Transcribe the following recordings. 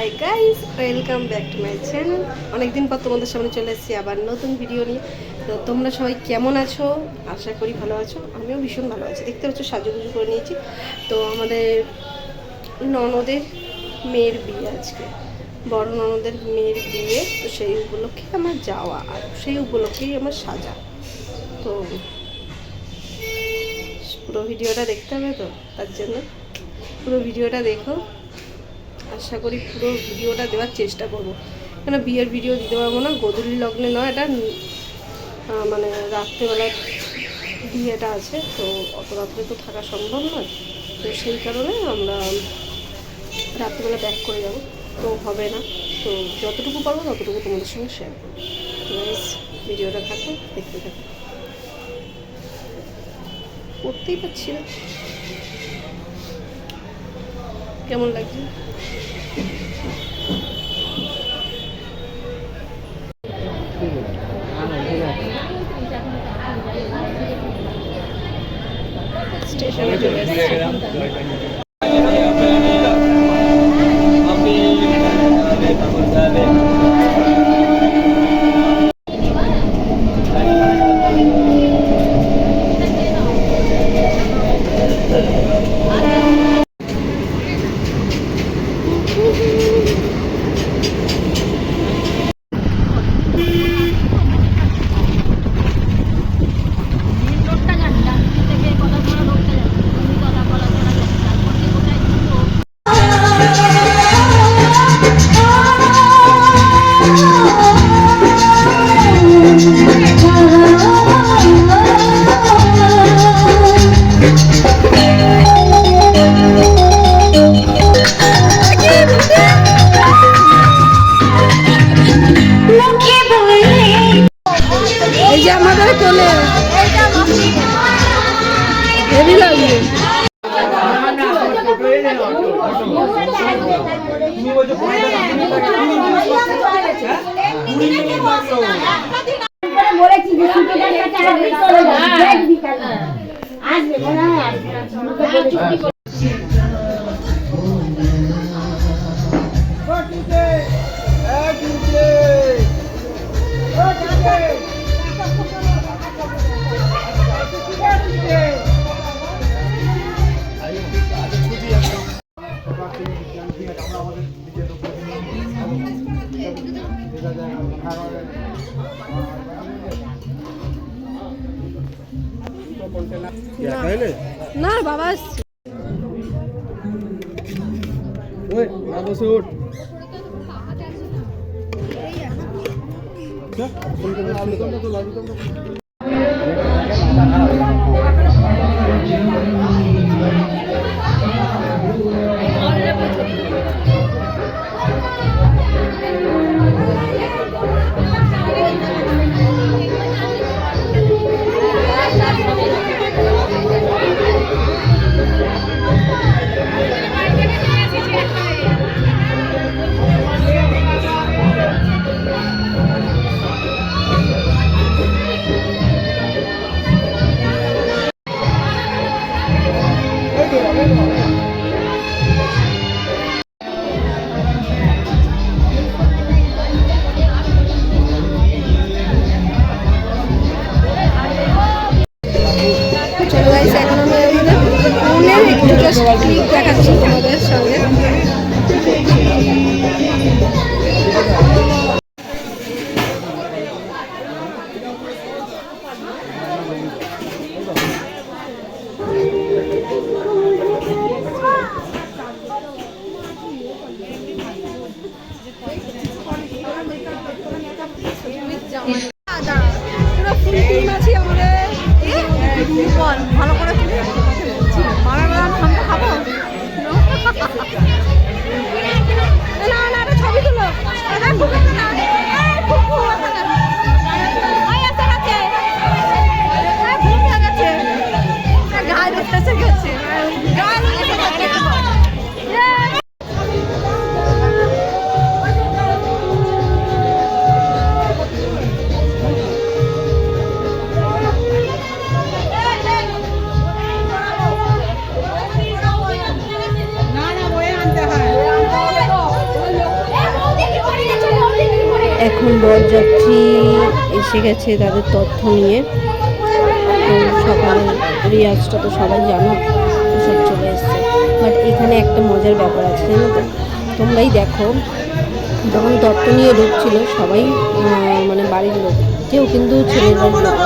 Hi guys welcome back to my channel অনেকদিন পর তোমাদের সামনে চলে এসেছি আবার নতুন ভিডিও নিয়ে। তো তোমরা সবাই কেমন আছো? আশা করি ভালো আছো। আমিও ভীষণ ভালো আছি। দেখতে পাচ্ছ, সাজুগুজু করে নিয়েছি। তো আমাদের ননদের মেয়ের বিয়ে আজকে। বড় ননদের মেয়ের বিয়ে। তো সেই উপলক্ষে আমার যাওয়া আর সেই উপলক্ষেই আমার সাজা। তো পুরো ভিডিওটা দেখতে হবে তো? তার জন্য পুরো ভিডিওটা দেখো। আশা করি পুরো ভিডিওটা দেওয়ার চেষ্টা করব। কেন বিয়ের ভিডিও দিতে পারব না? গোধূলি লগ্নে নয়, এটা মানে রাত্রেবেলার বিয়েটা আছে, তো অত রাত্রে তো থাকা সম্ভব নয়। তো সেই কারণে আমরা রাত্রিবেলা ব্যাক করে যাব। তো হবে না। তো যতটুকু পারব ততটুকু তোমাদের সঙ্গে শেয়ার করব। ভিডিওটা থাকো, দেখতে থাকো। করতেই পারছি না। কেমন লাগছে? আছে ওর তো চলো গেছে তাদের তথ্য নিয়ে। তো সকালে রিয়াজটা তো সবাই জানো, সব চলে এসছে। বাট এখানে একটা মজার ব্যাপার আছে, জানো তো? তোমরাই দেখো, যখন তত্ত্ব নিয়ে ঢুকছিল সবাই মানে বাড়ির লোক, কেউ কিন্তু ছেলের বাড়ির লোক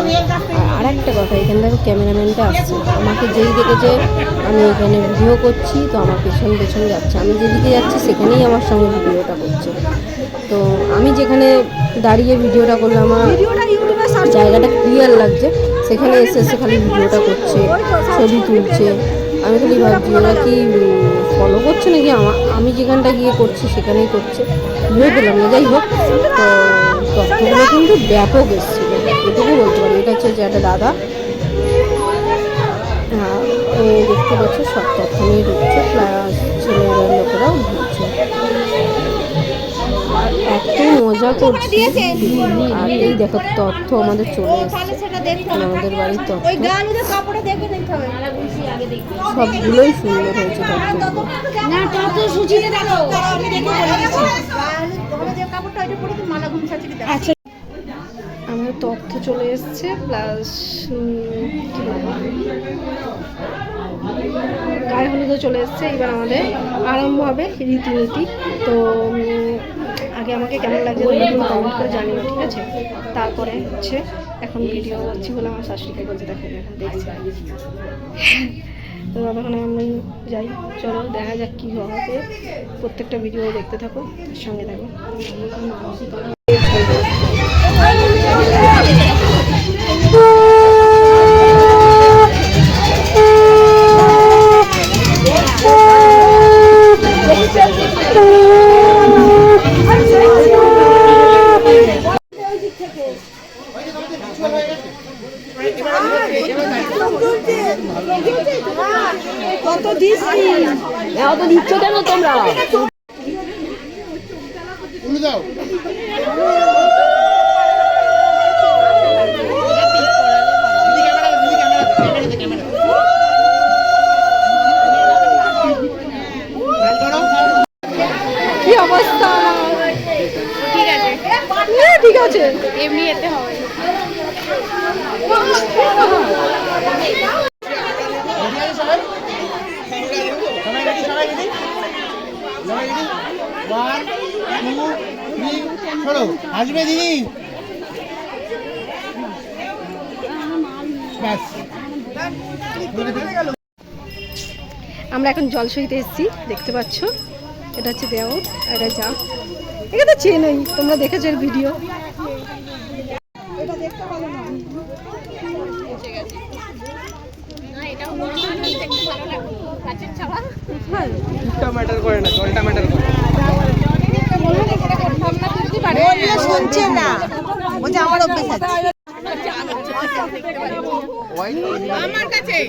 আর একটা কথা, এখানে দেখো ক্যামেরাম্যানটা আসছে। আমাকে যেই দেখেছে, আমি এখানে ভিডিও করছি, তো আমার পেছন পেছন যাচ্ছে। আমি যেদিকে যাচ্ছি, সেখানেই আমার সঙ্গে ভিডিওটা করছে। তো আমি যেখানে দাঁড়িয়ে ভিডিওটা করলাম, আমার জায়গাটা ক্লিয়ার লাগছে। সেখানে এসে এসে খালি ভিডিওটা করছে, ছবি তুলছে। আমি খালি ভাবছি ওরা কি ফলো করছে নাকি? আমা- আমি যেখানটা গিয়ে করছি সেখানেই করছে। ভেবে পেলাম না, যাই হোক। তো তথ্যগুলো কিন্তু ব্যাপক এসেছিল। এটুকু বলতে পারি। এটা হচ্ছে যে একটা দাদা। দেখতে পাচ্ছ, সব তথ্য নিয়ে ঢুকছে। প্লাস ছেলেরা, লোকেরাও ঢুকছে। এত মজা করছি। আর এই দেখো তথ্য আমাদের চলে এসছে। আমাদের বাড়ির তথ্য। সবগুলোই সুন্দর হয়েছে তথ্যগুলো না তত সুচিতে দেখো। আচ্ছা। আমাদের তথ্য চলে এসছে প্লাস গায়ে হলুদও চলে এসছে। এবার আমাদের আরম্ভ হবে রীতিনীতি। তো আগে আমাকে কেমন লাগছে তোমরা কমেন্ট করে জানিও, ঠিক আছে? তারপরে হচ্ছে এখন ভিডিও করছি বলে আমার শাশুড়িকে দেখো এখন দেখছি। তো ওখানে আমি যাই, চলো, দেখা যাক কী হবে প্রত্যেকটা ভিডিও দেখতে থাকো, সঙ্গে থাকো। আমরা এখন জল সইতে এসেছি দেখতে পাচ্ছ? এটা হচ্ছে আর এটা যা। এটা তো চেনই তোমরা দেখেছ এর ভিডিও। ম্যাটার করে না জলটা ম্যাটার করে। শুনছে না। বলছে আমার অভ্যেস আছে। পর্ব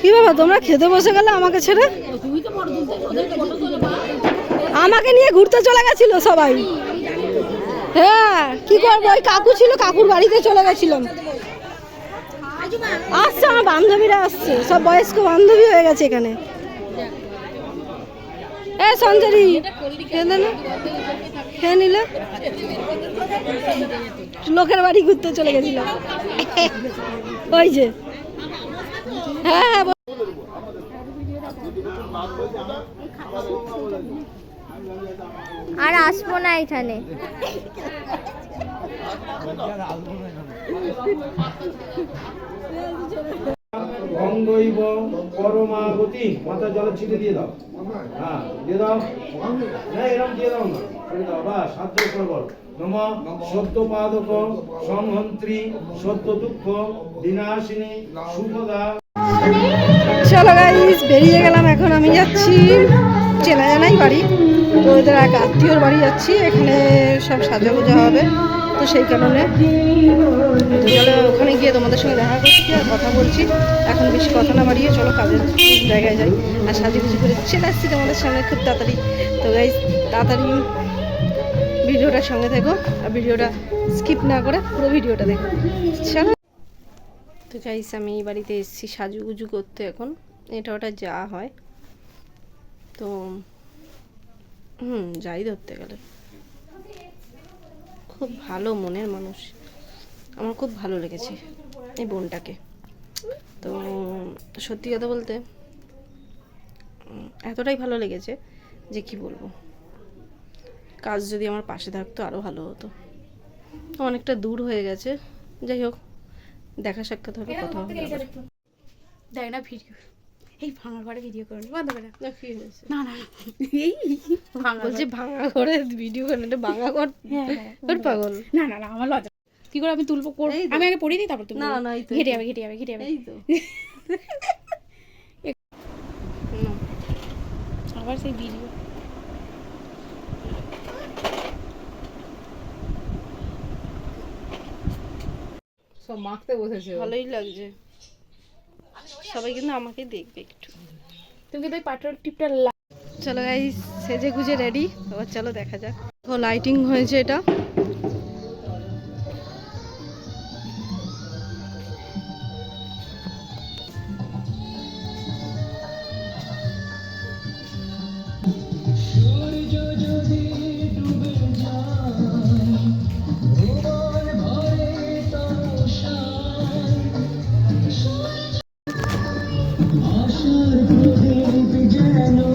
কি? বাবা, তোমরা খেতে বসে গেলে আমাকে ছেড়ে? আমাকে নিয়ে ঘুরতে চলে গেছিল সবাই। হ্যাঁ কি করব? ওই কাকু ছিল, কাকুর বাড়িতে চলে গেছিলাম। আসছে আমার বান্ধবীরা আসছে, সব বয়স্ক বান্ধবী হয়ে গেছে এখানে। এ সঞ্জরি খেয়ে নিলে? লোকের বাড়ি ঘুরতে চলে গেছিলাম। ওই যে। হ্যাঁ হ্যাঁ আর আসব না এখানে। গঙ্গৈব পরমাগতি মাথা জল ছিটে দিয়ে দাও। হ্যাঁ দিয়ে দাও। না এরকম দিয়ে দাও না। ছেড়ে দাও। বা সাধ্য করে বল নম সত্য পাদক সংহন্ত্রী সত্য দুঃখ বিনাশিনী সুখদা চলো গাইস বেরিয়ে গেলাম। এখন আমি যাচ্ছি চেনা জানাই বাড়ি। তো ওদের এক আত্মীয়র বাড়ি যাচ্ছি। এখানে সব সাজা গোজা হবে। তো সেই কারণে চলো ওখানে গিয়ে তোমাদের সঙ্গে দেখা করছি আর কথা বলছি। এখন বেশি কথা না বাড়িয়ে চলো কাজের জায়গায় যাই। আর সাজু গুজু করে চলে আসছি তোমাদের সামনে খুব তাড়াতাড়ি। তো গাইস তাড়াতাড়ি ভিডিওটার সঙ্গে থেকো আর ভিডিওটা স্কিপ না করে পুরো ভিডিওটা দেখো। তো গাইস আমি এই বাড়িতে এসেছি সাজু সাজুগুজু করতে এখন। এটা ওটা যা হয়। তো, হুম, যাই ধরতে গেলে। খুব ভালো মনের মানুষ। আমার খুব ভালো লেগেছে এই বোনটাকে। তো সত্যি কথা বলতে এতটাই ভালো লেগেছে যে কি বলব? কাজ যদি আমার পাশে থাকতো আরও ভালো হতো। অনেকটা দূর হয়ে গেছে। যাই হোক, দেখা সাক্ষাৎ হবে, কথা হবে। দেখ না ভিডিও এই ভাঙা ঘরে ভিডিও করুন বন্ধ করে না, না এই ভাঙা বলছি ভাঙা করে ভিডিও করে এটা ভাঙা কর হ্যাঁ, হ্যাঁ, ওর পাগল। না না না আমার লজ্জা কি করে আমি তুলবো? করব। আমি আগে পড়িয়ে দিই তারপর তুমি না, না, ঘেটে যাবে ঘেটে যাবে ঘেটে যাবে। এই তো। আবার সেই ভিডিও সব মাখতে বসেছে ভালোই লাগছে। সবাই কিন্তু আমাকে দেখবে একটু। তুমি কিন্তু ওই পাট্টার টিপটা চলো গাই সেজে গুজে রেডি এবার চলো দেখা যাক। ও লাইটিং হয়েছে এটা। চলো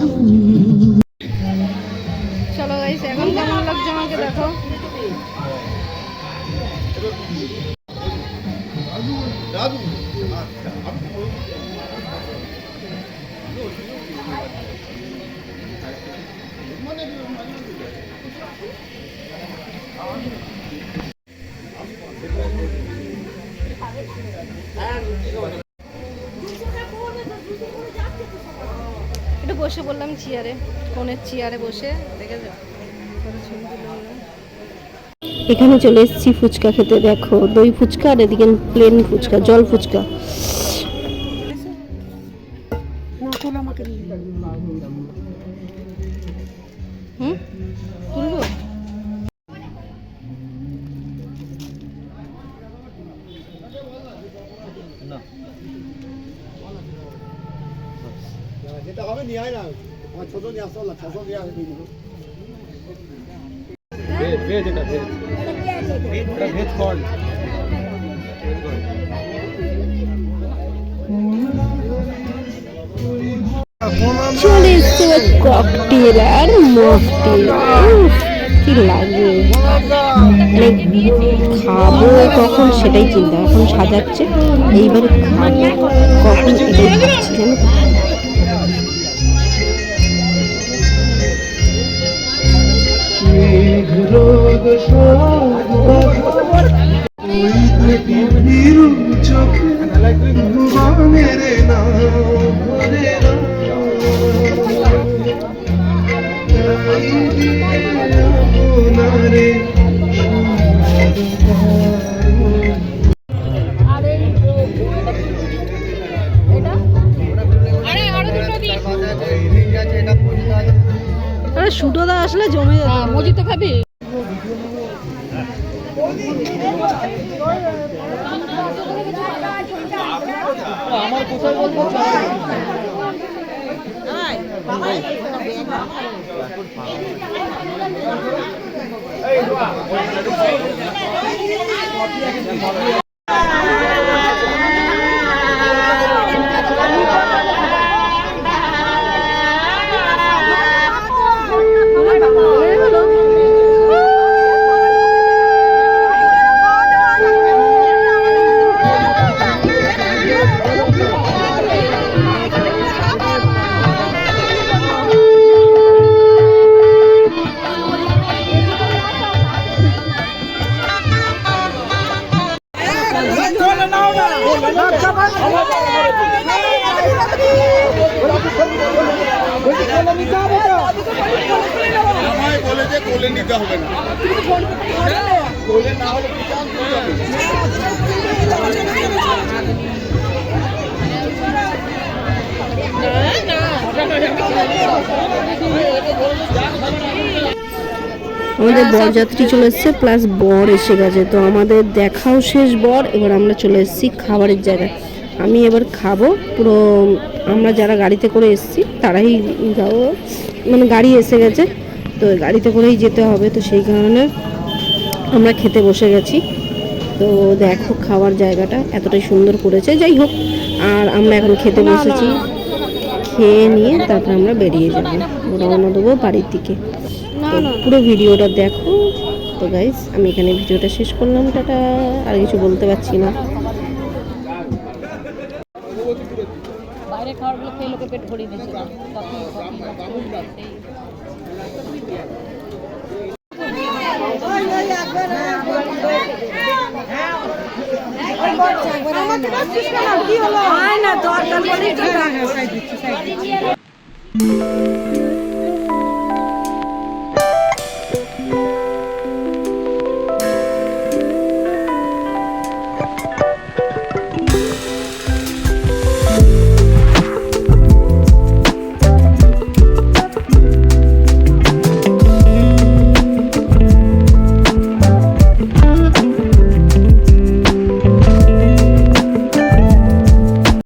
চেয়ারে ফোনের চেয়ারে বসে। এখানে চলে এসেছি ফুচকা খেতে, দেখো, দই ফুচকা আর এদিকে প্লেন ফুচকা, জল ফুচকা ভেজ এটা ভেজ এটা ভেজ কর্ন চলে ককটেল আর কি লাগে? মানে খাব কখন সেটাই চিন্তা। এখন সাজাচ্ছে, এইবারে খাব, কখন এটাই ভাবছি জানো তো? আর আমার কোথায় বলব এই আমাদের বরযাত্রী চলে এসছে প্লাস বর এসে গেছে। তো আমাদের দেখাও শেষ বর এবার আমরা চলে এসেছি খাবারের জায়গায়। আমি এবার খাব পুরো আমরা যারা গাড়িতে করে এসেছি তারাই যাব। মানে গাড়ি এসে গেছে তো গাড়িতে করেই যেতে হবে। তো সেই কারণে আমরা খেতে বসে গেছি। তো দেখো খাওয়ার জায়গাটা এতটাই সুন্দর করেছে। যাই হোক আর আমরা এখন খেতে বসেছি। খেয়ে নিয়ে তারপর আমরা বেরিয়ে যাব। রওনা দেবো বাড়ির দিকে। তো পুরো ভিডিওটা দেখো। তো গাইস আমি এখানে ভিডিওটা শেষ করলাম টাটা। আর কিছু বলতে পারছি না। বাইরে খাবারগুলো খেয়ে লোকে পেট ভরিয়ে দিয়েছিল কফি কফি হয় না দরকার বলেই তো